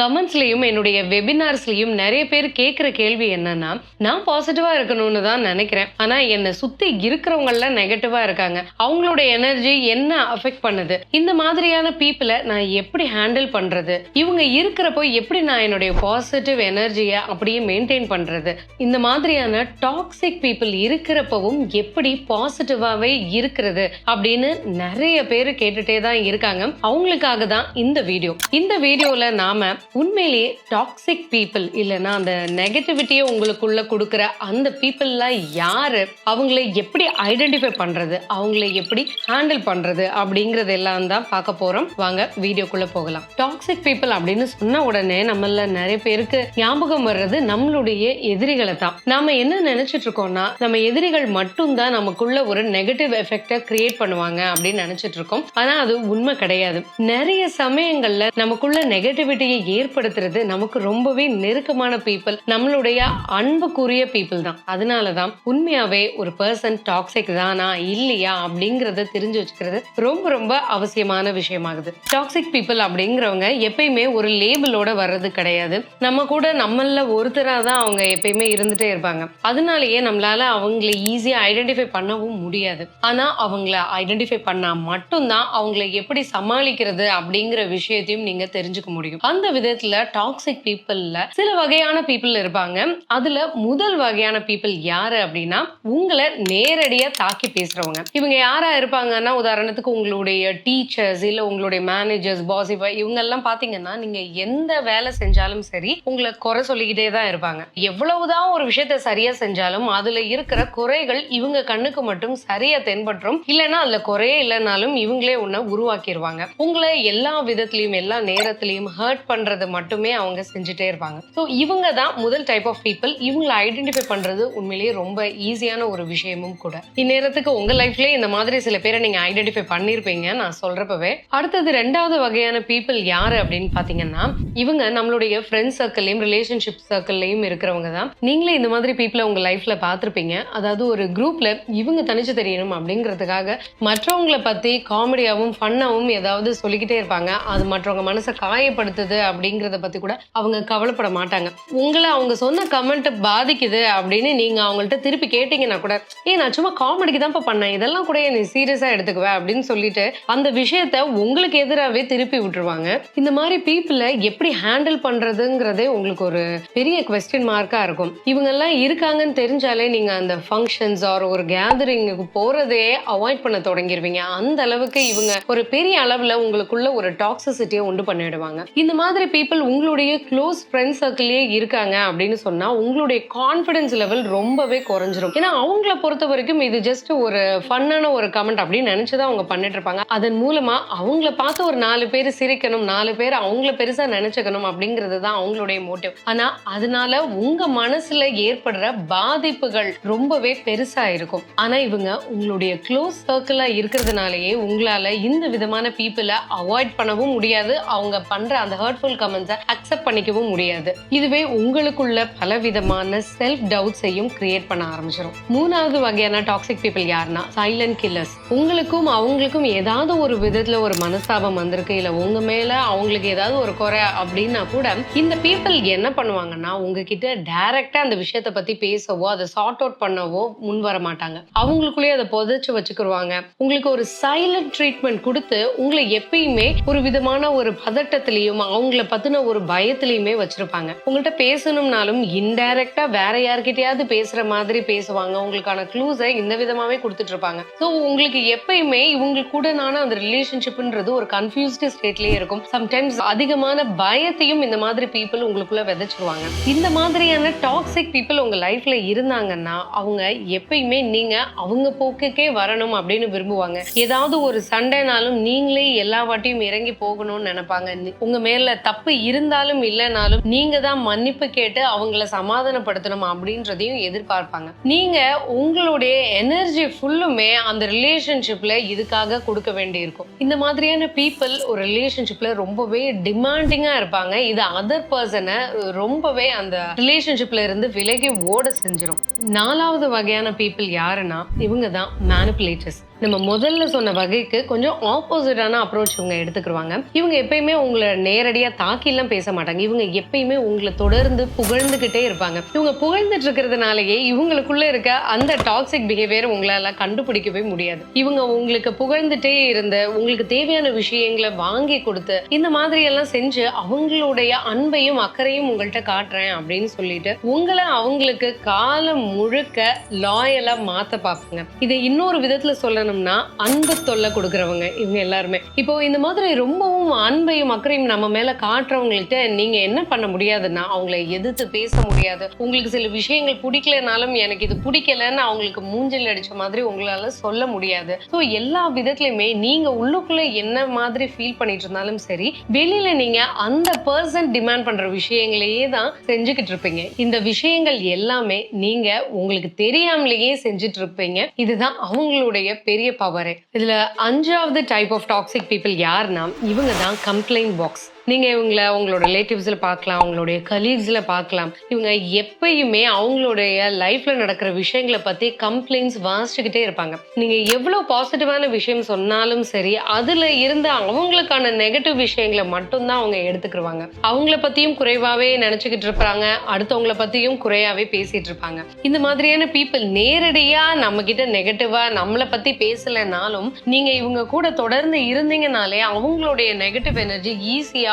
கமெண்ட்ஸ்லையும் என்னுடைய வெபினார்ஸ்லயும் நிறைய பேர் கேட்குற கேள்வி என்னன்னா நான் பாசிட்டிவா இருக்கணும்னு தான் நினைக்கிறேன். ஆனா என்னை சுத்தி இருக்கிறவங்க எல்லாம் நெகட்டிவா இருக்காங்க. அவங்களோட எனர்ஜி என்ன அஃபெக்ட் பண்ணுது? இந்த மாதிரியான பீப்புளை நான் எப்படி ஹேண்டில் பண்றது? இவங்க இருக்கிறப்போ எப்படி நான் என்னுடைய பாசிட்டிவ் எனர்ஜியை அப்படியே மெயின்டைன் பண்றது? இந்த மாதிரியான டாக்ஸிக் பீப்புள் இருக்கிறப்பவும் எப்படி பாசிட்டிவாவே இருக்கிறது? அப்படின்னு நிறைய பேர் கேட்டுட்டே தான் இருக்காங்க. அவங்களுக்காக தான் இந்த வீடியோ இந்த வீடியோல நாம உண்மையிலேயே டாக்ஸிக் பீப்புள் இல்லைன்னா அந்த நெகட்டிவிட்டியை உங்களுக்குள்ள கொடுக்குற அந்த பீப்புளெலாம் யார்? அவங்கள எப்படி ஐடென்டிஃபை பண்ணுறது அவங்கள எப்படி ஹேண்டில் பண்ணுறது அப்படிங்கிறது எல்லாம் தான் பார்க்க போகிறோம் வாங்க வீடியோக்குள்ளே போகலாம். டாக்ஸிக் பீப்புள் அப்படின்னு சொன்ன உடனே நம்மள நிறைய பேருக்கு ஞாபகம் வர்றது நம்மளுடைய எதிரிகளை தான். நாம என்ன நினைச்சிட்டு இருக்கோம்னா நம்ம எதிரிகள் மட்டும்தான் நமக்குள்ள ஒரு நெகட்டிவ் எஃபெக்டை கிரியேட் பண்ணுவாங்க அப்படின்னு நினைச்சிட்டு இருக்கோம். ஆனால் அது உண்மை கிடையாது. நிறைய சமயங்களில் நமக்குள்ள நெகட்டிவிட்டியை ஏற்படுத்துறது நமக்கு ரொம்பவே நெருக்கமான பீப்புள் நம்மளுடைய அன்புக்குரிய பீப்புள் தான். அதனாலதான் உண்மையாவே ஒரு பர்சன் டாக்ஸிக் தானா இல்லையா அப்படிங்கறத தெரிஞ்சு வச்சுக்கிறது ரொம்ப ரொம்ப அவசியமான விஷயமாகுது. டாக்ஸிக் பீப்புள் அப்படிங்கிறவங்க எப்பயுமே ஒரு லேபிளோட வர்றது கிடையாது. நம்ம கூட நம்மள ஒருத்தரா தான் அவங்க எப்பயுமே இருந்துட்டே இருப்பாங்க. அதனாலயே நம்மளால அவங்கள ஈஸியா ஐடென்டிஃபை பண்ணவும் முடியாது. ஆனா அவங்கள ஐடென்டிஃபை பண்ணா மட்டும்தான் அவங்கள எப்படி சமாளிக்கிறது அப்படிங்கிற விஷயத்தையும் நீங்க தெரிஞ்சுக்க முடியும். அந்த விதத்துல டாக்ஸிக் பீப்புள்ல சில வகையான பீப்புள் இருப்பாங்க. அதுல முதல் வகையான பீப்புள் யாரு அப்படின்னா உங்களை நேரடியா தாக்கி பேசுறவங்க. இவங்க யாரா இருப்பாங்கன்னா உதாரணத்துக்கு உங்களுடைய டீச்சர்ஸ் இல்ல உங்களுடைய மேனேஜர்ஸ் பாஸ் இவங்க எல்லாம் பாத்தீங்கன்னா நீங்க எந்த வேலை செஞ்சாலும் சரி உங்களை குறை சொல்லிக்கிட்டே தான் இருப்பாங்க. எவ்வளவுதான் ஒரு விஷயத்த சரியா செஞ்சாலும் அதுல இருக்கிற குறைகள் இவங்க கண்ணுக்கு மட்டும் சரியா தென்பற்றும் இல்லைன்னா அதுல குறையே இல்லைனாலும் இவங்களே உன்னை உருவாக்கிடுவாங்க உங்களை எல்லா விதத்திலையும் எல்லா நேரத்திலையும் ஹர்ட் பண்றது மட்டுமே அவங்க செஞ்சுட்டே இருப்பாங்க. ஸோ இவங்க தான் முதல் டைப் ஆஃப் பீப்புள் இவங்களை ஐடென்டிஃபை பண்றது உண்மையிலேயே ரொம்ப ஈஸியான ஒரு விஷயமும் கூட. இந்நேரத்துக்கு உங்க லைஃப்லயே இந்த மாதிரி சில பேரை நீங்க ஐடென்டிஃபை பண்ணிருப்பீங்க நான் சொல்றப்பவே. அடுத்தது ரெண்டாவது வகையான பீப்புள் யாரு அப்படின்னு பாத்தீங்கன்னா இவங்க நம்மளுடைய ஃப்ரெண்ட்ஸ் சர்க்கிள்லயும் ரிலேஷன்ஷிப் சர்க்கிள்லயும் இருக்கிறவங்க தான். நீங்களே இந்த மாதிரி பீப்புளை உங்க லைஃப்ல பார்த்துருப்பீங்க அதாவது ஒரு குரூப்ல இவங்க தனிச்சு தெரியணும் அப்படிங்கிறதுக்காக மற்றவங்கள பத்தி காமெடியாவும் ஃபன்னாகவும் ஏதாவது சொல்லிக்கிட்டே இருப்பாங்க. அது மற்றவங்க மனசை காயப்படுத்துது அப்படிங்கிறத பத்தி கூட அவங்க கவலைப்பட மாட்டாங்க. உங்களை அவங்க சொன்ன கமெண்ட் பாதிக்குது அப்படின்னு நீங்க அவங்கள்ட்ட திருப்பி கேட்டீங்கன்னா கூட ஏ நான் சும்மா காமெடிக்கு தான்ப்பா பண்ணேன். இதெல்லாம் கூட நீ சீரியஸா எடுத்துக்குவேன் அப்படின்னு சொல்லிட்டு அந்த விஷயத்த உங்களுக்கு எதிராகவே திருப்பி விட்டுருவாங்க. இந்த மாதிரி பீப்புளை எப்படி ஹேண்டில் பண்றதுங்கிறதே உங்களுக்கு ஒரு பெரிய கொஸ்டின் மார்க்கா இருக்கும். இவங்க எல்லாம் இருக்காங்கன்னு தெரிஞ்சாலே நீங்க அந்த ஃபங்க்ஷன்ஸ் ஆர் ஒரு கேதரிங்குக்கு போறதே அவாய்ட் பண்ண தொடங்கிருவீங்க. அந்த அளவுக்கு இவங்க ஒரு பெரிய அளவுல உங்களுக்குள்ள ஒரு டாக்ஸிசிட்டியை உண்டு பண்ணிடுவாங்க. இந்த மாதிரி பீப்புள் உங்களுடைய க்ளோஸ் ஃப்ரெண்ட் சர்க்கிளே இருக்காங்க அப்படின்னு சொன்னா உங்களுடைய கான்ஃபிடன்ஸ் லெவல் ரொம்பவே குறைஞ்சிரும். ஏன்னா அவங்கள பொறுத்த வரைக்கும் இது ஜஸ்ட் ஒரு ஃபன்னான ஒரு கமெண்ட் அப்படின்னு நினைச்சுதான் அவங்க பண்ணிட்டு இருப்பாங்க. அதன் மூலமா அவங்கள பார்த்து ஒரு நாலு பேர் சிரிக்கணும் நாலு பேர் அவங்கள பெருசா நினைச்சுக்கணும் அப்படிங்கிறது தான் அவங்களுடைய மோட்டிவ் ஆனா அதனால உங்க மனசுல ஏற்படுற பாதிப்புகள் ரொம்பவே பெருசா இருக்கும். ஆனா இவங்க உங்களுடைய க்ளோஸ் சர்க்கிளாக இருக்கிறதுனாலயே உங்களால இந்த விதமான பீப்புளை அவாய்ட் பண்ணவும் முடியாது. அவங்க பண்ற அந்த ஹர்ட்ஃபுல் கமெண்ட்ஸை அக்செப்ட் பண்ணிக்கவும் முடியாது. இதுவே உங்களுக்குள்ள பலவிதமான செல்ஃப் டவுட்ஸையும் கிரியேட் பண்ண ஆரம்பிச்சிடும் மூணாவது வகையான டாக்ஸிக் பீப்புள் யாருன்னா சைலண்ட் கில்லர்ஸ் உங்களுக்கும் அவங்களுக்கும் ஏதாவது ஒரு விதத்துல ஒரு மனஸ்தாபம் வந்திருக்கு இல்ல உங்க மேல அவங்களுக்கு ஏதாவது ஒரு குறை அப்படின்னா கூட இந்த பீப்புள் என்ன பண்ணுவாங்கன்னா உங்ககிட்ட டைரக்டா அந்த விஷயத்த பத்தி பேசவோ அதை சார்ட் அவுட் பண்ணவோ முன் வர மாட்டாங்க. அவங்களுக்குள்ளேயே அதை புதைச்சு வச்சுக்கிருவாங்க. உங்களுக்கு ஒரு சைலண்ட் ட்ரீட்மெண்ட் கொடுத்து உங்களை எப்பயுமே ஒரு விதமான ஒரு பதட்டத்திலையும் அவங்கள பத்தின ஒரு பயத்திலையுமே வச்சிருப்பாங்க. உங்கள்கிட்ட பேசணும்னாலும் இன்டைரக்டா வேற யார்கிட்டயாவது பேசுற மாதிரி பேசுவாங்க. உங்களுக்கான க்ளூஸை இந்த விதமாவே கொடுத்துட்டு இருப்பாங்க ஸோ உங்களுக்கு எப்பயுமே இவங்க கூடனான அந்த ரிலேஷன்ஷிப்ன்றது ஒரு கன்ஃபியூஸ்டு ஸ்டேட்லயே இருக்கும். சம்டைம்ஸ் அதிகமான பயத்தையும் இந்த மாதிரி பீப்புள் உங்களுக்குள்ள விதைச்சிருவாங்க. இந்த மாதிரியான டாக்ஸிக் பீப்புள் உங்க லைஃப்ல இருந்தாங்கன்னா அவங்க எப்பயுமே நீங்க அவங்க போக்குக்கே வரணும் அப்படின்னு விரும்புவாங்க. ஏதாவது ஒரு சண்டைனாலும் நீங்களே எல்லா வாட்டியும் இறங்கி போகணும்னு நினைப்பாங்க. உங்கள் உங்க மேல தப்பு இருந்தாலும் இல்லைனாலும் நீங்க தான் மன்னிப்பு கேட்டு அவங்கள சமாதானப்படுத்தணும் அப்படின்றதையும் எதிர்பார்ப்பாங்க. நீங்க உங்களுடைய எனர்ஜி ஃபுல்லுமே அந்த ரிலேஷன்ஷிப்ல இதுக்காக கொடுக்க வேண்டியிருக்கும். இந்த மாதிரியான பீப்புள் ஒரு ரிலேஷன்ஷிப்ல ரொம்பவே டிமாண்டிங்கா இருப்பாங்க. இது அதர் பர்சனை ரொம்பவே அந்த ரிலேஷன்ஷிப்ல இருந்து விலகி ஓட செஞ்சிடும் நாலாவது வகையான பீப்புள் யாருன்னா இவங்க தான் மேனிப்புலேட்டர்ஸ் நம்ம முதல்ல சொன்ன வகைக்கு கொஞ்சம் ஆப்போசிட்டான அப்ரோச் இவங்க எடுத்துக்கிருவாங்க. இவங்க எப்பயுமே உங்களை நேரடியா தாக்கிலாம் பேச மாட்டாங்க. இவங்க எப்பயுமே உங்களை தொடர்ந்து புகழ்ந்துகிட்டே இருப்பாங்க. இவங்க புகழ்ந்துட்டு இருக்கிறதுனாலயே இவங்களுக்குள்ள இருக்க அந்த டாக்ஸிக் பிஹேவியர் உங்களால கண்டுபிடிக்கவே முடியாது. இவங்க உங்களுக்கு புகழ்ந்துட்டே இருந்த உங்களுக்கு தேவையான விஷயங்களை வாங்கி கொடுத்து இந்த மாதிரி எல்லாம் செஞ்சு அவங்களுடைய அன்பையும் அக்கறையும் உங்கள்கிட்ட காட்டுறேன் அப்படின்னு சொல்லிட்டு உங்களை அவங்களுக்கு காலம் முழுக்க லாயலா மாத்த பார்ப்பாங்க. இதை இன்னொரு விதத்துல சொல்லணும்னா அன்பு தொல்லை கொடுக்குறவங்க இவங்க எல்லாருமே. இப்போ இந்த மாதிரி ரொம்பவும் அன்பையும் அக்கறையும் நம்ம மேல காட்டுறவங்கள்ட்ட நீங்க என்ன பண்ண முடியாதுன்னா அவங்கள எதிர்த்து பேச முடியாது. உங்களுக்கு சில விஷயங்கள் பிடிக்கலனாலும் எனக்கு இது பிடிக்கலன்னு அவங்களுக்கு மூஞ்சல் அடிச்ச மாதிரி உங்களால சொல்ல முடியாது. ஸோ எல்லா விதத்துலயுமே நீங்க உள்ளுக்குள்ள என்ன மாதிரி ஃபீல் பண்ணிட்டு இருந்தாலும் சரி வெளியில நீங்க அந்த பர்சன் டிமாண்ட் பண்ற விஷயங்களையே தான் செஞ்சுக்கிட்டு இருப்பீங்க. இந்த விஷயங்கள் எல்லாமே நீங்க உங்களுக்கு தெரியாமலேயே செஞ்சுட்டு இருப்பீங்க. இதுதான் அவங்களுடைய பெரிய பவரே இதுல அஞ்சாவது டைப் ஆஃப் டாக்ஸிக் பீப்புள் யாருன்னா இவங்க தான் கம்ப்ளைண்ட் பாக்ஸ் நீங்க இவங்கள உங்களோட ரிலேட்டிவ்ஸ்ல பார்க்கலாம் அவங்களுடைய கலீக்ஸ்ல பார்க்கலாம். இவங்க எப்பயுமே அவங்களுடைய லைஃப்ல நடக்கிற விஷயங்களை பத்தி கம்ப்ளைண்ட்ஸ் வாசிச்சுக்கிட்டே இருப்பாங்க. நீங்க எவ்வளவு பாசிட்டிவான விஷயம் சொன்னாலும் சரி அதுல இருந்த அவங்களுக்கான நெகட்டிவ் விஷயங்களை மட்டும்தான் அவங்க எடுத்துக்கிருவாங்க. அவங்கள பத்தியும் குறைவாவே நினைச்சுக்கிட்டு இருப்பாங்க அடுத்தவங்கள பத்தியும் குறையாவே பேசிட்டு இருப்பாங்க. இந்த மாதிரியான பீப்புள் நேரடியா நம்ம கிட்ட நெகட்டிவா நம்மளை பத்தி பேசலைனாலும் நீங்க இவங்க கூட தொடர்ந்து இருந்தீங்கனாலே அவங்களுடைய நெகட்டிவ் எனர்ஜி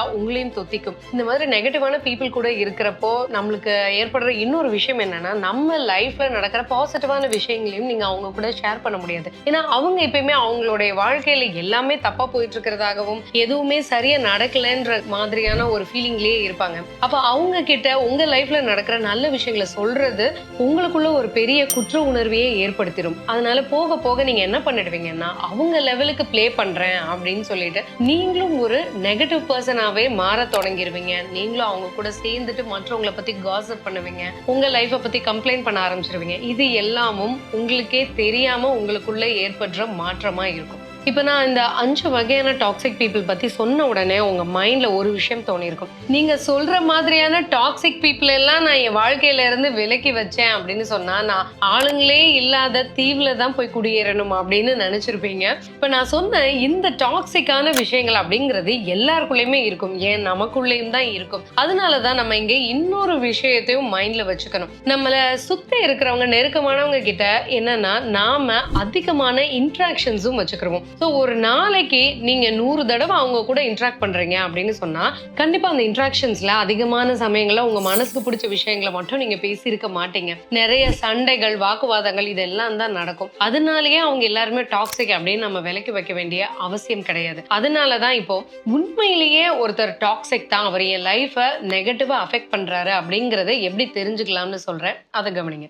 ஈஸியா உங்களையும் தொத்திக்கும். இந்த மாதிரி நெகட்டிவான பீப்புள் கூட இருக்கிறப்போ நம்மளுக்கு ஏற்படுற இன்னொரு விஷயம் என்னன்னா நம்ம லைஃப்ல நடக்கிற பாசிட்டிவான விஷயங்களையும் நீங்க அவங்க கூட ஷேர் பண்ண முடியாது. ஏன்னா அவங்க எப்பயுமே அவங்களுடைய வாழ்க்கையில எல்லாமே தப்பா போயிட்டு இருக்கிறதாகவும் எதுவுமே சரியா நடக்கலன்ற மாதிரியான ஒரு ஃபீலிங்லயே இருப்பாங்க. அப்ப அவங்க கிட்ட உங்க லைஃப்ல நடக்கிற நல்ல விஷயங்களை சொல்றது உங்களுக்குள்ள ஒரு பெரிய குற்ற உணர்வையே ஏற்படுத்திடும் அதனால போக போக நீங்க என்ன பண்ணிடுவீங்கன்னா அவங்க லெவலுக்கு பிளே பண்றேன் அப்படின்னு சொல்லிட்டு நீங்களும் ஒரு நெகட்டிவ் பர்சனாவே மாற தொடங்கிடுவீங்க நீங்களும் அவங்க கூட சேர்ந்துட்டு மற்றவங்களை பத்தி காசப் பண்ணுவீங்க. உங்க லைஃப பத்தி கம்ப்ளைண்ட் பண்ண ஆரம்பிச்சிருவீங்க. இது எல்லாமும் உங்களுக்கே தெரியாம உங்களுக்குள்ள ஏற்படுற மாற்றமா இருக்கும். இப்போ நான் இந்த அஞ்சு வகையான டாக்ஸிக் பீப்புள் பத்தி சொன்ன உடனே உங்க மைண்ட்ல ஒரு விஷயம் தோணியிருக்கும். நீங்க சொல்ற மாதிரியான டாக்ஸிக் பீப்புள் எல்லாம் நான் என் வாழ்க்கையில இருந்து விலக்கி வச்சேன் அப்படின்னு சொன்னா நான் ஆளுங்களே இல்லாத தீவுல தான் போய் குடியேறணும் அப்படின்னு நினைச்சிருப்பீங்க. இப்போ நான் சொன்ன இந்த டாக்ஸிக்கான விஷயங்கள் அப்படிங்கிறது எல்லாருக்குள்ளேயுமே இருக்கும். ஏன்? நமக்குள்ளேயும் தான் இருக்கும். அதனால தான் நம்ம இங்க இன்னொரு விஷயத்தையும் மைண்ட்ல வச்சுக்கணும். நம்மள சுற்றி இருக்கிறவங்க நெருக்கமானவங்க கிட்ட என்னன்னா நாம அதிகமான இன்ட்ராக்ஷன்ஸும் வச்சுக்கிறோம் ஸோ ஒரு நாளைக்கு நீங்கள் நூறு தடவை அவங்க கூட இன்ட்ராக்ட் பண்ணுறீங்க அப்படின்னு சொன்னால் கண்டிப்பாக அந்த இன்ட்ராக்ஷன்ஸில் அதிகமான சமயங்களில் உங்கள் மனசுக்கு பிடிச்ச விஷயங்களை மட்டும் நீங்கள் பேசியிருக்க மாட்டீங்க. நிறைய சண்டைகள் வாக்குவாதங்கள் இதெல்லாம் தான் நடக்கும். அதனாலயே அவங்க எல்லாருமே டாக்ஸிக் அப்படின்னு நம்ம விலைக்கு வைக்க வேண்டிய அவசியம் கிடையாது. அதனால தான் இப்போ உண்மையிலேயே ஒருத்தர் டாக்ஸிக் தான். அவர் என் லைஃப்பை நெகட்டிவாக அஃபெக்ட் பண்றாரு அப்படிங்கிறத எப்படி தெரிஞ்சுக்கலாம்னு சொல்கிறேன் அதை கவனிங்க.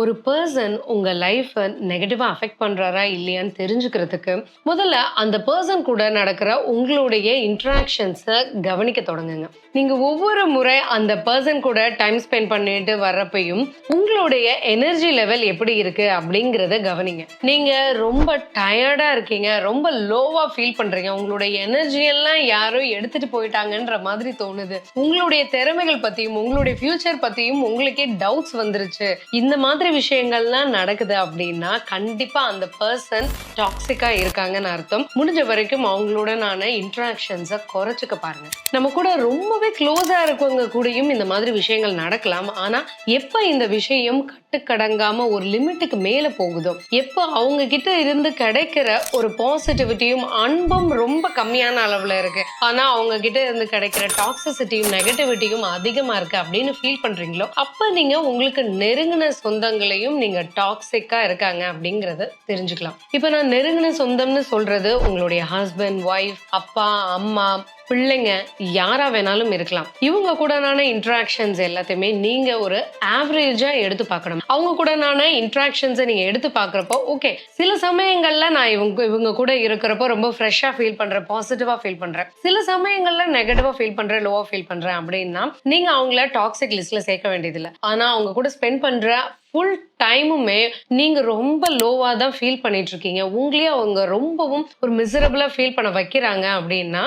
ஒரு பர்சன் உங்க லைஃப்பை நெகட்டிவா அஃபெக்ட் பண்றாரா இல்லையான்னு தெரிஞ்சுக்கிறதுக்கு முதல்ல அந்த பர்சன் கூட நடக்கிற உங்களுடைய இன்ட்ராக்ஷன்ஸை கவனிக்க தொடங்குங்க. நீங்க ஒவ்வொரு முறை அந்த பர்சன் கூட டைம் ஸ்பெண்ட் பண்ணிட்டு வர்றப்பையும் உங்களுடைய எனர்ஜி லெவல் எப்படி இருக்கு அப்படிங்கிறத கவனிங்க. நீங்க ரொம்ப டயர்டா இருக்கீங்க ரொம்ப லோவா ஃபீல் பண்றீங்க உங்களுடைய எனர்ஜி எல்லாம் யாரோ எடுத்துட்டு போயிட்டாங்கன்ற மாதிரி தோணுது. உங்களுடைய திறமைகள் பத்தியும் உங்களுடைய ஃபியூச்சர் பத்தியும் உங்களுக்கே டவுட்ஸ் வந்துருச்சு. இந்த மாதிரி விஷயங்கள்லாம் நடக்குது அப்படின்னா கண்டிப்பா அந்த பர்சன் டாக்ஸிக்கா இருக்காங்கன்னு அர்த்தம். முடிஞ்ச வரைக்கும் அவங்களோடனான இன்ட்ராக்ஷன்ஸை குறைச்சிக்க பாருங்க. நம்ம கூட ரொம்பவே க்ளோஸா இருக்கவங்க கூடயும் இந்த மாதிரி விஷயங்கள் நடக்கலாம். ஆனா எப்ப இந்த விஷயம் கட்டுக்கடங்காம ஒரு லிமிட்டுக்கு மேல போகுதோ எப்ப அவங்க கிட்ட இருந்து கிடைக்கிற ஒரு பாசிட்டிவிட்டியும் அன்பும் ரொம்ப கம்மியான அளவுல இருக்கு. ஆனா அவங்க கிட்ட இருந்து கிடைக்கிற டாக்ஸிசிட்டியும் நெகட்டிவிட்டியும் அதிகமா இருக்கு அப்படின்னு ஃபீல் பண்றீங்களோ அப்ப நீங்க உங்களுக்கு நெருங்கின சொந்தங்களையும் நீங்க டாக்ஸிக்கா இருக்காங்க அப்படிங்கறத தெரிஞ்சுக்கலாம். இப்ப நான் நெருங்கின சொந்தம்னு சொல்றது உங்களுடைய ஹஸ்பண்ட் ஒய்ஃப் அப்பா அம்மா பிள்ளைங்க யாரா வேணாலும் இருக்கலாம். இவங்க கூடனான இன்ட்ராக்ஷன்ஸ் எல்லாத்தையுமே நீங்க ஒரு ஆவரேஜா எடுத்து பார்க்கணும். அவங்க கூடனான இன்ட்ராக்ஷன்ஸை நீங்க எடுத்து பார்க்குறப்போ ஓகே சில சமயங்கள்ல நான் இவங்க இவங்க கூட இருக்கிறப்போ ரொம்ப ஃப்ரெஷ்ஷா ஃபீல் பண்றேன் பாசிட்டிவா ஃபீல் பண்றேன். சில சமயங்கள்ல நெகட்டிவா ஃபீல் பண்றேன் லோவா ஃபீல் பண்றேன் அப்படின்னா நீங்க அவங்கள டாக்ஸிக் லிஸ்ட்ல சேர்க்க வேண்டியதில்லை. ஆனா அவங்க கூட ஸ்பெண்ட் பண்ற ஃபுல் டைமுமே நீங்க ரொம்ப லோவா தான் ஃபீல் பண்ணிட்டு இருக்கீங்க. உங்களையே அவங்க ரொம்பவும் ஒரு மிசரபிளா ஃபீல் பண்ண வைக்கிறாங்க அப்படின்னா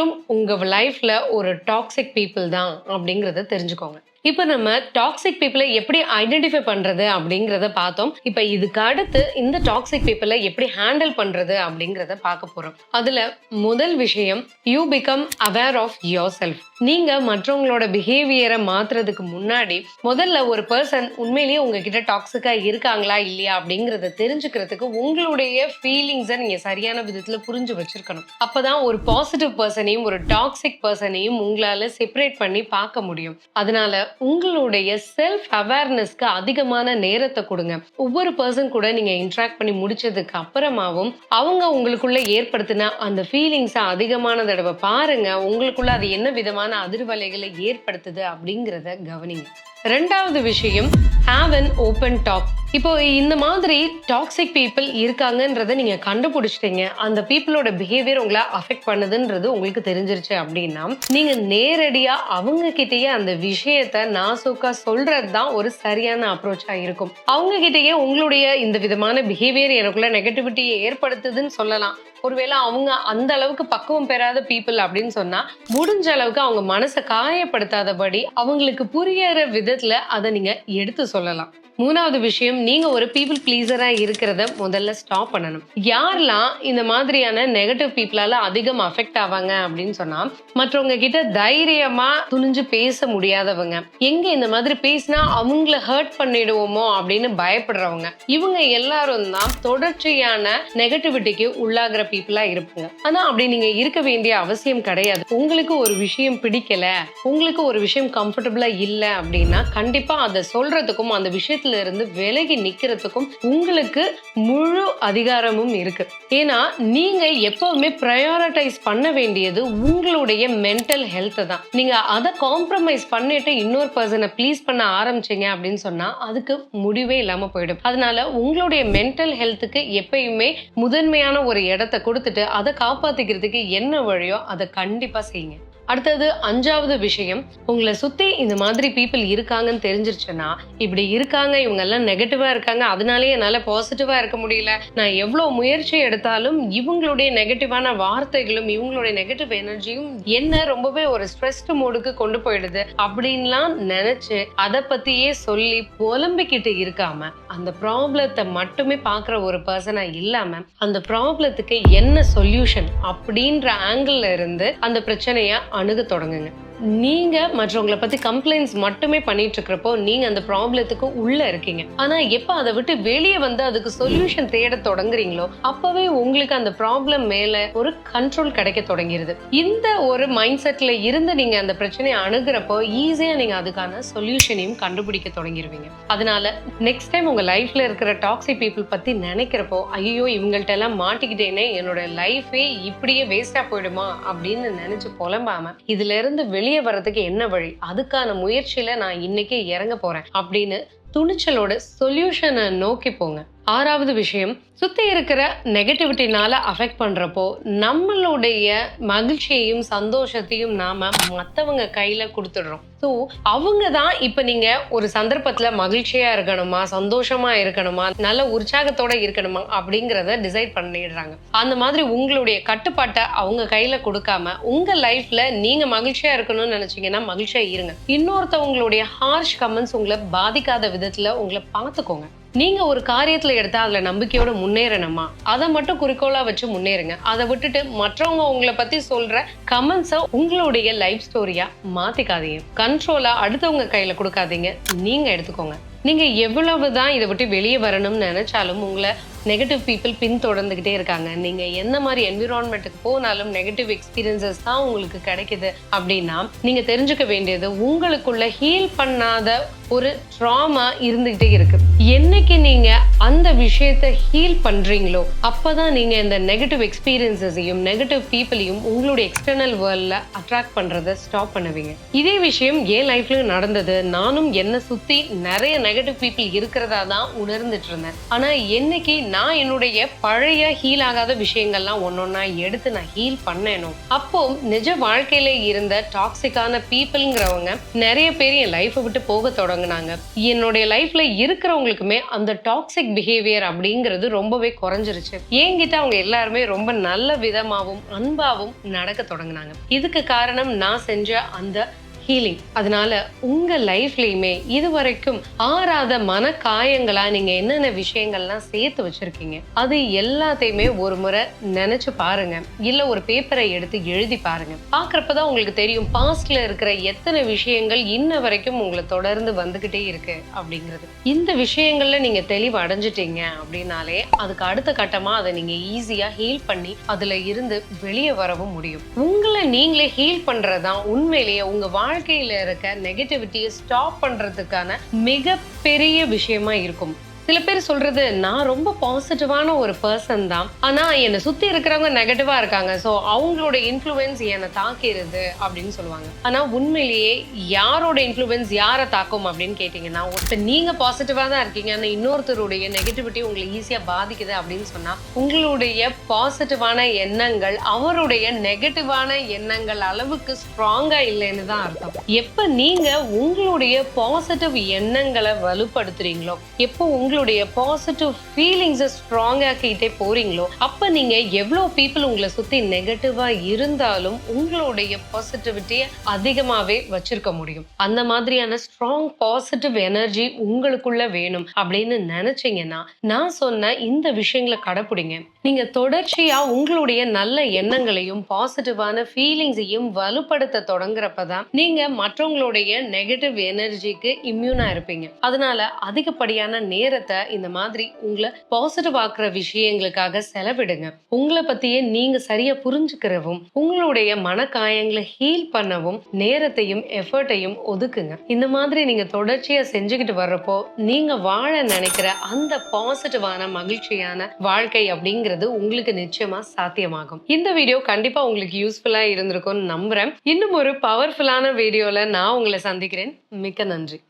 அவங்களும் உங்க லைஃப்ல ஒரு டாக்ஸிக் பீப்புள் தான் அப்படிங்கறத தெரிஞ்சுக்கோங்க. இப்போ நம்ம டாக்ஸிக் பீப்புளை எப்படி ஐடென்டிஃபை பண்றது அப்படிங்கிறத பார்த்தோம். இப்போ இதுக்கு அடுத்து இந்த டாக்ஸிக் பீப்புளை எப்படி ஹேண்டில் பண்றது அப்படிங்கிறத பார்க்க போறோம். அதுல முதல் விஷயம் you become aware of yourself நீங்க மற்றவங்களோட பிஹேவியரை மாத்துறதுக்கு முன்னாடி முதல்ல ஒரு பர்சன் உண்மையிலேயே உங்ககிட்ட டாக்ஸிக்கா இருக்காங்களா இல்லையா அப்படிங்கிறத தெரிஞ்சுக்கிறதுக்கு உங்களுடைய ஃபீலிங்ஸை நீங்க சரியான விதத்துல புரிஞ்சு வச்சிருக்கணும். அப்பதான் ஒரு பாசிட்டிவ் பர்சனையும் ஒரு டாக்ஸிக் பர்சனையும் உங்களால செப்பரேட் பண்ணி பார்க்க முடியும். அதனால உங்களுடைய செல்ஃப் அவேர்னஸ்க்கு அதிகமான நேரத்தை கொடுங்க. ஒவ்வொரு பர்சன் கூட நீங்க இன்ட்ராக்ட் பண்ணி முடிச்சதுக்கு அப்புறமாவும் அவங்க உங்களுக்குள்ள ஏற்படுத்தின அந்த ஃபீலிங்ஸை அதிகமான தடவை பாருங்க. உங்களுக்குள்ள அது என்ன விதமான அதிர்வலைகளை ஏற்படுத்துது அப்படிங்கிறத கவனிங்க. ரெண்டாவது விஷயம் ஹாவ் அன் ஓப்பன் டாக் இப்போ இந்த மாதிரி டாக்ஸிக் பீப்புள் இருக்காங்கன்றதை நீங்க கண்டுபிடிச்சிட்டீங்க. அந்த பீப்புளோட பிஹேவியர் உங்களை அஃபெக்ட் பண்ணுதுன்றது உங்களுக்கு தெரிஞ்சிருச்சு அப்படின்னா நீங்க நேரடியா அவங்க கிட்டயே அந்த விஷயத்த நாசூக்கா சொல்றது தான் ஒரு சரியான அப்ரோச்சா இருக்கும். அவங்க கிட்டயே உங்களுடைய இந்த விதமான பிஹேவியர் எனக்குள்ள நெகட்டிவிட்டியை ஏற்படுத்துதுன்னு சொல்லலாம். ஒருவேளை அவங்க அந்த அளவுக்கு பக்குவம் பெறாத பீப்புள் அப்படின்னு சொன்னா முடிஞ்ச அளவுக்கு அவங்க மனசை காயப்படுத்தாதபடி அவங்களுக்கு புரியற வித விதத்தில் அதை நீங்க எடுத்து சொல்லலாம். மூணாவது விஷயம் நீங்க ஒரு பீப்புள் பிளீசரா இருக்கிறத முதல்ல ஸ்டாப் பண்ணணும். யாரெல்லாம் இந்த மாதிரியான நெகட்டிவ் பீப்புளால அதிகம் அஃபெக்ட் ஆவாங்க அப்படின்னு சொன்னா மற்றவங்க கிட்ட தைரியமா துணிஞ்சு பேச முடியாதவங்க. எங்க இந்த மாதிரி பேசினா அவங்கள ஹர்ட் பண்ணிடுவோமோ அப்படின்னு பயப்படுறவங்க. இவங்க எல்லாரும் தான் தொடர்ச்சியான நெகட்டிவிட்டிக்கு உள்ளாகிற பீப்புளா இருப்பாங்க ஆனா அப்படி நீங்க இருக்க வேண்டிய அவசியம் கிடையாது. உங்களுக்கு ஒரு விஷயம் பிடிக்கல உங்களுக்கு ஒரு விஷயம் கம்ஃபர்டபுளா இல்ல அப்படின்னா கண்டிப்பா அதை சொல்றதுக்கும் அந்த விஷயத்துல இருந்து விலகி நிக்கிறதுக்கும் உங்களுக்கு முழு அதிகாரமும் இருக்கு. ஏன்னா நீங்க எப்பவுமே ப்ரையாரிட்டைஸ் பண்ண வேண்டியது உங்களுடைய மென்டல் ஹெல்த் தான். நீங்க அதை காம்ப்ரமைஸ் பண்ணிட்டு இன்னொரு பர்சனை ப்ளீஸ் பண்ண ஆரம்பிச்சீங்க அப்படின்னு சொன்னா அதுக்கு முடிவே இல்லாம போயிடும். அதனால உங்களுடைய மென்டல் ஹெல்த்துக்கு எப்பயுமே முதன்மையான ஒரு இடத்தை கொடுத்துட்டு அதை காப்பாத்திக்கிறதுக்கு என்ன வழியோ அதை கண்டிப்பா செய்யுங்க. அடுத்தது அஞ்சாவது விஷயம் உங்களை சுத்தி இந்த மாதிரி பீப்புள் இருக்காங்கன்னு தெரிஞ்சிருச்சுன்னா இப்படி இருக்காங்க இவங்க எல்லாம் நெகட்டிவா இருக்காங்க அதனாலே என்னால பாசிட்டிவா இருக்க முடியல. நான் எவ்வளவு முயற்சி எடுத்தாலும் இவங்களுடைய நெகட்டிவான வார்த்தைகளும் இவங்களுடைய நெகட்டிவ் எனர்ஜியும் என்ன ரொம்பவே ஒரு ஸ்ட்ரெஸ்ட் மூடுக்கு கொண்டு போயிடுது அப்படின்லாம் நினைச்சு அதை பத்தியே சொல்லி புலம்பிக்கிட்டு இருக்காம அந்த ப்ராப்ளத்தை மட்டுமே பார்க்குற ஒரு பர்சனா இல்லாம அந்த ப்ராப்ளத்துக்கு என்ன சொல்யூஷன் அப்படின்ற ஆங்கிள் இருந்து அந்த பிரச்சனையை அணுக தொடங்குங்க. நீங்க மற்றவங்கள பத்தி கம்ப்ளைண்ட்ஸ் மட்டுமே பண்ணிட்டு இருக்கிறப்போ நீங்கள் அந்த ப்ராப்ளத்துக்கு உள்ளே இருக்கீங்க. ஆனா எப்ப அதை விட்டு வெளியே வந்து அதுக்கு சொல்யூஷன் தேட தொடங்குறீங்களோ அப்போவே உங்களுக்கு அந்த ப்ராப்ளம் மேலே ஒரு கண்ட்ரோல் கிடைக்க தொடங்கிடுது இந்த ஒரு மைண்ட் செட்டில் இருந்து நீங்கள் அந்த பிரச்சனையை அணுகிறப்போ ஈஸியாக நீங்க அதுக்கான சொல்யூஷனையும் கண்டுபிடிக்க தொடங்கிடுவீங்க அதனால நெக்ஸ்ட் டைம் உங்க லைஃப்ல இருக்கிற டாக்ஸிக் பீப்புள் பத்தி நினைக்கிறப்போ ஐயோ இவங்கள்ட்ட எல்லாம் மாட்டிக்கிட்டேனே என்னோட லைஃபே இப்படியே வேஸ்டாக போயிடுமா அப்படின்னு நினச்சி புலம்பாமல் இதுல இருந்து வெளியே வர்றதுக்கு என்ன வழி? அதுக்கான முயற்சியில நான் இன்னைக்கு இறங்க போறேன். அப்படின்னு துணிச்சலோட சொல்யூஷனை நோக்கி போங்க. ஆறாவது விஷயம் சுத்தி இருக்கிற நெகட்டிவிட்டினால அஃபெக்ட் பண்றப்போ நம்மளுடைய மகிழ்ச்சியையும் சந்தோஷத்தையும் நாம மத்தவங்க கையில கொடுத்துடுறோம். ஸோ அவங்க தான் இப்போ நீங்க ஒரு சந்தர்ப்பத்துல மகிழ்ச்சியா இருக்கணுமா சந்தோஷமா இருக்கணுமா நல்ல உற்சாகத்தோட இருக்கணுமா அப்படிங்கிறத டிசைட் பண்ணிடுறாங்க. அந்த மாதிரி உங்களுடைய கட்டுப்பாட்டை அவங்க கையில கொடுக்காம உங்க லைஃப்ல நீங்க மகிழ்ச்சியா இருக்கணும்னு நினைச்சீங்கன்னா மகிழ்ச்சியா இருங்க. இன்னொருத்தவங்களுடைய ஹார்ஷ் கமெண்ட்ஸ் உங்களை பாதிக்காத விதத்துல உங்களை பார்த்துக்கோங்க. நீங்க ஒரு காரியத்துல எடுத்தா அதுல நம்பிக்கையோட முன்னேறணுமா? அதை மட்டும் குறிக்கோளா வச்சு முன்னேறுங்க. அதை விட்டுட்டு மற்றவங்க உங்களை பத்தி சொல்ற கமெண்ட்ஸை உங்களுடைய லைஃப் ஸ்டோரியா மாத்திக்காதீங்க. கண்ட்ரோலா அடுத்தவங்க கையில கொடுக்காதீங்க. நீங்க எடுத்துக்கோங்க. நீங்க எவ்வளவுதான் இதை விட்டு வெளியே வரணும்னு நினைச்சாலும் உங்களை நெகட்டிவ் பீப்புள் பின்தொடர்ந்துகிட்டே இருக்காங்க. நீங்க எந்த மாதிரி என்விரான்மெண்ட்டுக்கு போனாலும் நெகட்டிவ் எக்ஸ்பீரியன்சஸ் தான் உங்களுக்கு கிடைக்குது அப்படின்னா நீங்க தெரிஞ்சுக்க வேண்டியது உங்களுக்குள்ள ஹீல் பண்ணாத ஒரு ட்ராமா இருந்துகிட்டே இருக்கு. என்னைக்கு நீங்க அந்த விஷயத்தை ஹீல் பண்றீங்களோ அப்பதான் நீங்க இந்த நெகட்டிவ் எக்ஸ்பீரியன்சஸையும் நெகட்டிவ் பீப்புளையும் உங்களுடைய எக்ஸ்டர்னல் வேர்ல்ட்ல அட்ராக்ட் பண்றதை ஸ்டாப் பண்ணுவீங்க. இதே விஷயம் என் லைஃப்லயும் நடந்தது. நானும் என்னை சுத்தி நிறைய நெகட்டிவ் பீப்புள் இருக்கிறதா தான் உணர்ந்துட்டு இருந்தேன். ஆனா என்னைக்கு நான் என்னுடைய பழைய ஹீல் ஆகாத விஷயங்கள்லாம் ஒன்னொன்னா எடுத்து நான் ஹீல் பண்ணேனோ அப்போ நிஜ வாழ்க்கையில இருந்த டாக்ஸிக்கான பீப்புள்ங்கிறவங்க நிறைய பேர் என் லைஃப்பை விட்டு போக தொடங்கினாங்க. என்னுடைய லைஃப்ல இருக்கிறவங்களுக்குமே அந்த டாக்ஸிக் பிஹேவியர் அப்படிங்கிறது ரொம்பவே குறைஞ்சிருச்சு. என்கிட்ட அவங்க எல்லாருமே ரொம்ப நல்ல விதமாகவும் அன்பாவும் நடக்க தொடங்கினாங்க. இதுக்கு காரணம் நான் செஞ்ச அந்த ஹீலிங் அதனால உங்க லைஃப்லயுமே இது வரைக்கும் ஆறாத மன காயங்களா நீங்க என்னென்ன விஷயங்கள்லாம் சேர்த்து வச்சிருக்கீங்க அது எல்லாத்தையுமே ஒரு முறை நினைச்சு பாருங்க. இல்ல ஒரு பேப்பரை எடுத்து எழுதி பாருங்க. பாக்குறப்பதான் உங்களுக்கு தெரியும் பாஸ்ட்ல இருக்கிற எத்தனை விஷயங்கள் இன்ன வரைக்கும் உங்களை தொடர்ந்து வந்துகிட்டே இருக்கு அப்படிங்கிறது. இந்த விஷயங்கள்ல நீங்க தெளிவு அடைஞ்சிட்டீங்க அப்படின்னாலே அதுக்கு அடுத்த கட்டமா அதை நீங்க ஈஸியா ஹீல் பண்ணி அதுல இருந்து வெளியே வரவும் முடியும். உங்களை நீங்களே ஹீல் பண்றதுதான் உண்மையிலேயே உங்க வாழ்க்கையில் இருக்க நெகட்டிவிட்டியை ஸ்டாப் பண்றதுக்கான மிகப்பெரிய விஷயமா இருக்கும். சில பேர் சொல்றது நான் ரொம்ப பாசிட்டிவான ஒரு பர்சன் தான். ஆனா என்னை சுத்தி இருக்கிறவங்க நெகட்டிவா இருக்காங்க. ஸோ அவங்களோட இன்ஃப்ளூயன்ஸ் என்னை தாக்கிடுது அப்படின்னு சொல்லுவாங்க. ஆனா உண்மையிலேயே யாரோட இன்ஃப்ளூயன்ஸ் யாரை தாக்கும் அப்படின்னு கேட்டீங்கன்னா ஒருத்தர் நீங்க பாசிட்டிவா தான் இருக்கீங்க. ஆனா இன்னொருத்தருடைய நெகட்டிவிட்டி உங்களை ஈஸியா பாதிக்குது அப்படின்னு சொன்னா உங்களுடைய பாசிட்டிவான எண்ணங்கள் அவருடைய நெகட்டிவான எண்ணங்கள் அளவுக்கு ஸ்ட்ராங்கா இல்லைன்னு தான் அர்த்தம். எப்ப நீங்க உங்களுடைய பாசிட்டிவ் எண்ணங்களை வலுப்படுத்துறீங்களோ எப்போ உங்களுடைய பாசிட்டிவ் ஃபீலிங்ஸை ஸ்ட்ராங்காக்கிட்டே போறீங்களோ அப்ப நீங்க எவ்வளோ பீப்புள் உங்களை சுத்தி நெகட்டிவா இருந்தாலும் உங்களுடைய பாசிட்டிவிட்டியை அதிகமாவே வச்சிருக்க முடியும். அந்த மாதிரியான ஸ்ட்ராங் பாசிட்டிவ் எனர்ஜி உங்களுக்குள்ள வேணும் அப்படின்னு நினைச்சீங்கன்னா நான் சொன்ன இந்த விஷயங்களை கடைப்பிடிங்க. நீங்க தொடர்ச்சியா உங்களுடைய நல்ல எண்ணங்களையும் பாசிட்டிவான ஃபீலிங்ஸையும் வலுப்படுத்த தொடங்குறப்பதான் நீங்க மற்றவங்களுடைய நெகட்டிவ் எனர்ஜிக்கு இம்யூனா இருப்பீங்க. அதனால அதிகப்படியான நேரத்தை இந்த மாதிரி உங்களை பாசிட்டிவ் ஆக்குற விஷயங்களுக்காக செலவிடுங்க. உங்களை பத்தியே நீங்க சரியா புரிஞ்சுக்கிறவும் உங்களுடைய மனக்காயங்களை ஹீல் பண்ணவும் நேரத்தையும் எஃபர்ட்டையும் ஒதுக்குங்க. இந்த மாதிரி நீங்க தொடர்ச்சியா செஞ்சுக்கிட்டு வர்றப்போ நீங்க வாழ நினைக்கிற அந்த பாசிட்டிவான மகிழ்ச்சியான வாழ்க்கை அப்படிங்கிறது உங்களுக்கு நிச்சயமா சாத்தியமாகும். இந்த வீடியோ கண்டிப்பா உங்களுக்கு யூஸ்ஃபுல்லா இருந்திருக்கும்னு நம்புறேன். இன்னும் ஒரு பவர்ஃபுல்லான வீடியோல நான் உங்களை சந்திக்கிறேன். மிக்க நன்றி.